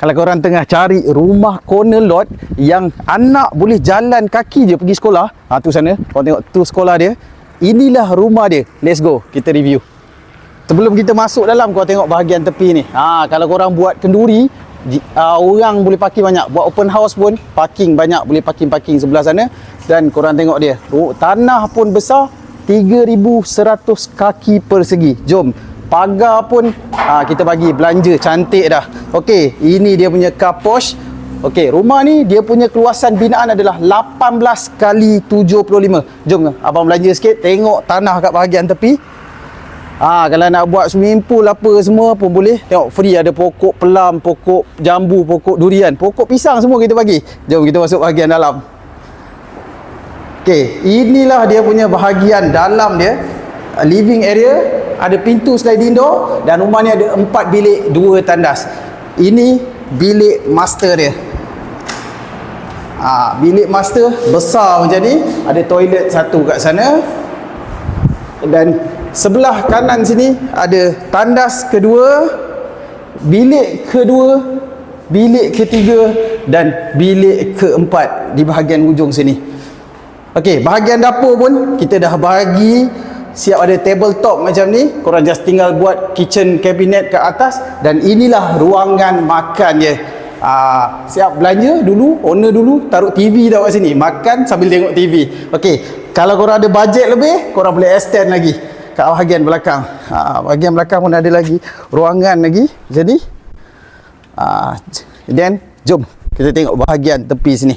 Kalau korang tengah cari rumah corner lot yang anak boleh jalan kaki je pergi sekolah, ha tu sana. Korang tengok tu sekolah dia. Inilah rumah dia. Let's go. Kita review. Sebelum kita masuk dalam kau tengok bahagian tepi ni. Ha kalau korang buat kenduri uh, orang boleh parking banyak. Buat open house pun parking banyak boleh parking-parking sebelah sana dan korang tengok dia. Oh, tanah pun besar 3100 kaki persegi. Jom. Pagar pun uh, kita bagi belanja cantik dah. Okey, ini dia punya car posh. Okey, rumah ni dia punya keluasan binaan adalah 18 kali 75. Jom abang belanja sikit tengok tanah kat bahagian tepi. Ah, kalau nak buat swimming pool apa semua pun boleh. Tengok free ada pokok pelam, pokok jambu, pokok durian, pokok pisang semua kita bagi. Jom kita masuk bahagian dalam. Okey, inilah dia punya bahagian dalam dia. Living area, ada pintu sliding door dan rumah ni ada empat bilik, dua tandas. Ini bilik master dia. Ah, bilik master besar macam ni, ada toilet satu kat sana. Dan sebelah kanan sini ada tandas kedua, bilik kedua, bilik ketiga dan bilik keempat di bahagian ujung sini. Okey, bahagian dapur pun kita dah bagi siap ada table top macam ni. Korang just tinggal buat kitchen cabinet ke atas dan inilah ruangan makan dia. Ah, siap belanja dulu, owner dulu taruh TV dah kat sini. Makan sambil tengok TV. Okey, kalau korang ada bajet lebih, korang boleh extend lagi kat bahagian belakang. Ah, bahagian belakang pun ada lagi ruangan lagi. Jadi ah, then jom kita tengok bahagian tepi sini.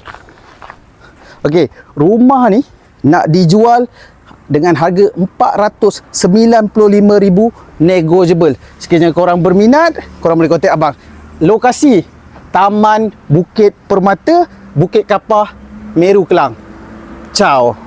Okey, rumah ni nak dijual dengan harga 495,000 negotiable. Sekiranya korang berminat, korang boleh kontak abang. Lokasi Taman Bukit Permata, Bukit Kapah, Meru Kelang. Ciao.